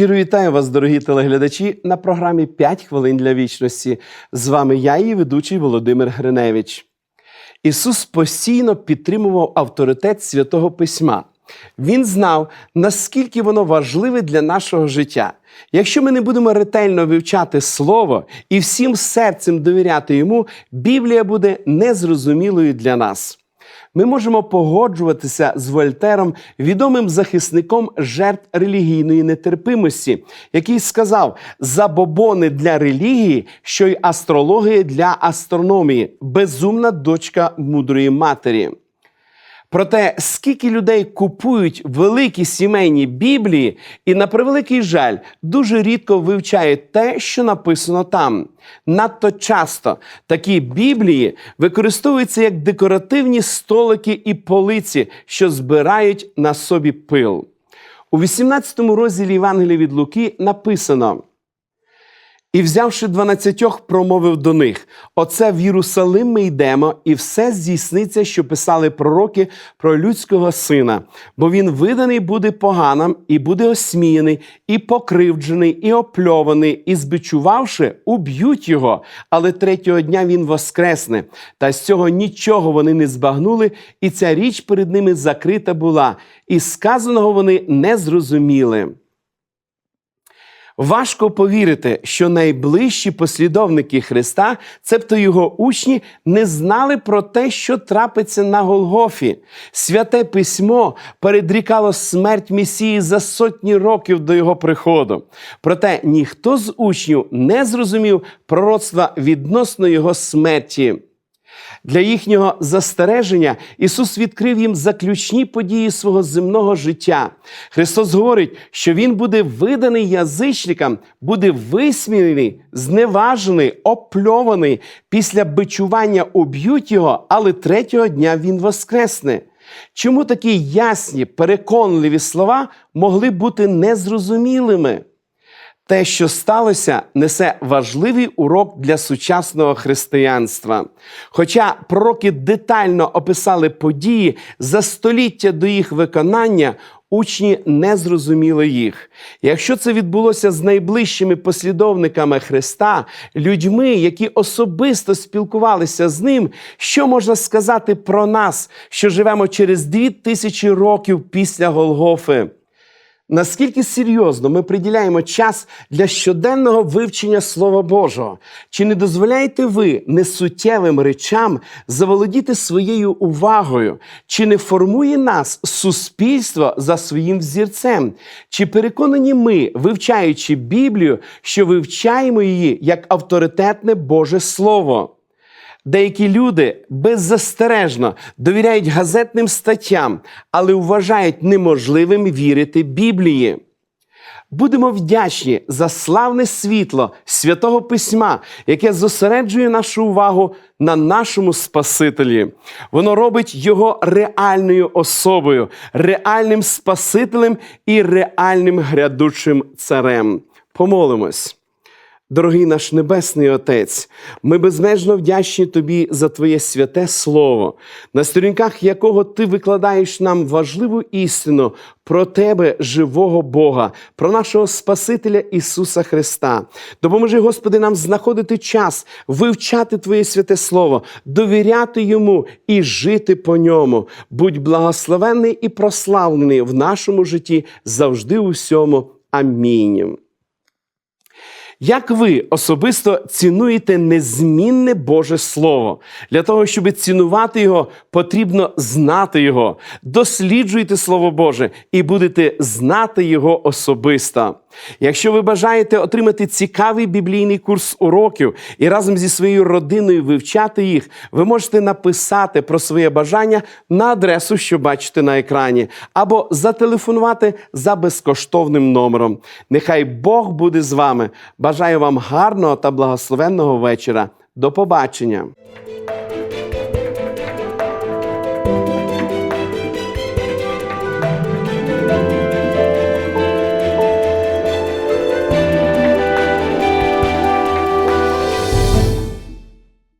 Щиро вітаю вас, дорогі телеглядачі, на програмі «5 хвилин для вічності. З вами я, її ведучий Володимир Гриневич. Ісус постійно підтримував авторитет святого Письма. Він знав, наскільки воно важливе для нашого життя. Якщо ми не будемо ретельно вивчати Слово і всім серцем довіряти йому, Біблія буде незрозумілою для нас. Ми можемо погоджуватися з Вольтером, відомим захисником жертв релігійної нетерпимості, який сказав: забобони для релігії, що й астрологія для астрономії, безумна дочка мудрої матері. Проте, скільки людей купують великі сімейні біблії, і на превеликий жаль, дуже рідко вивчають те, що написано там. Надто часто такі біблії використовуються як декоративні столики і полиці, що збирають на собі пил. У 18 розділі Євангелія від Луки написано. І, взявши дванадцятьох, промовив до них: Оце в Єрусалим ми йдемо, і все здійсниться, що писали пророки про людського сина, бо він виданий буде поганам, і буде осміяний, і покривджений, і опльований, і збичувавши, уб'ють його. Але третього дня він воскресне. Та з цього нічого вони не збагнули, і ця річ перед ними закрита була, і сказаного вони не зрозуміли. Важко повірити, що найближчі послідовники Христа, цебто його учні, не знали про те, що трапиться на Голгофі. Святе письмо передрікало смерть Месії за сотні років до його приходу. Проте ніхто з учнів не зрозумів пророцтва відносно його смерті. Для їхнього застереження Ісус відкрив їм заключні події свого земного життя. Христос говорить, що Він буде виданий язичникам, буде висміяний, зневажений, опльований. Після бичування уб'ють його, але третього дня Він воскресне. Чому такі ясні, переконливі слова могли бути незрозумілими? Те, що сталося, несе важливий урок для сучасного християнства. Хоча пророки детально описали події за століття до їх виконання, учні не зрозуміли їх. Якщо це відбулося з найближчими послідовниками Христа, людьми, які особисто спілкувалися з ним, що можна сказати про нас, що живемо через дві тисячі років після Голгофи? Наскільки серйозно ми приділяємо час для щоденного вивчення Слова Божого? Чи не дозволяєте ви несуттєвим речам заволодіти своєю увагою? Чи не формує нас суспільство за своїм взірцем? Чи переконані ми, вивчаючи Біблію, що вивчаємо її як авторитетне Боже Слово? Деякі люди беззастережно довіряють газетним статтям, але вважають неможливим вірити Біблії. Будемо вдячні за славне світло святого письма, яке зосереджує нашу увагу на нашому Спасителі. Воно робить його реальною особою, реальним Спасителем і реальним грядучим царем. Помолимось. Дорогий наш Небесний Отець, ми безмежно вдячні Тобі за Твоє святе Слово, на сторінках якого Ти викладаєш нам важливу істину про Тебе, живого Бога, про нашого Спасителя Ісуса Христа. Допоможи, Господи, нам знаходити час, вивчати Твоє святе Слово, довіряти Йому і жити по ньому. Будь благословенний і прославлений в нашому житті завжди у всьому. Амінь. Як ви особисто цінуєте незмінне Боже Слово? Для того, щоб цінувати його, потрібно знати його. Досліджуйте Слово Боже і будете знати його особисто. Якщо ви бажаєте отримати цікавий біблійний курс уроків і разом зі своєю родиною вивчати їх, ви можете написати про своє бажання на адресу, що бачите на екрані, або зателефонувати за безкоштовним номером. Нехай Бог буде з вами. Бажаю вам гарного та благословенного вечора. До побачення!